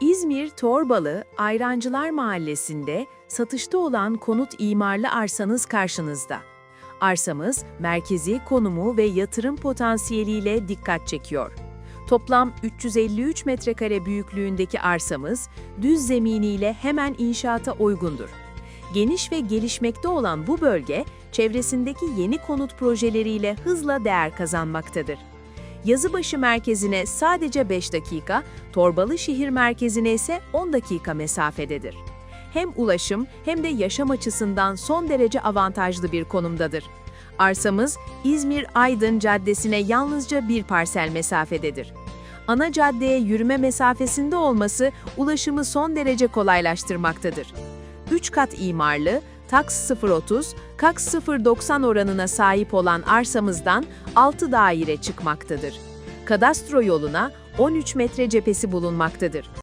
İzmir Torbalı Ayrancılar Mahallesi'nde satışta olan konut imarlı arsanız karşınızda. Arsamız merkezi konumu ve yatırım potansiyeliyle dikkat çekiyor. Toplam 353 metrekare büyüklüğündeki arsamız düz zeminiyle hemen inşaata uygundur. Geniş ve gelişmekte olan bu bölge, çevresindeki yeni konut projeleriyle hızla değer kazanmaktadır. Yazıbaşı merkezine sadece 5 dakika, Torbalı şehir merkezine ise 10 dakika mesafededir. Hem ulaşım hem de yaşam açısından son derece avantajlı bir konumdadır. Arsamız İzmir-Aydın Caddesi'ne yalnızca bir parsel mesafededir. Ana caddeye yürüme mesafesinde olması ulaşımı son derece kolaylaştırmaktadır. 3 kat imarlı, TAKS 030, KAKS 090 oranına sahip olan arsamızdan 6 daire çıkmaktadır. Kadastro yoluna 13 metre cephesi bulunmaktadır.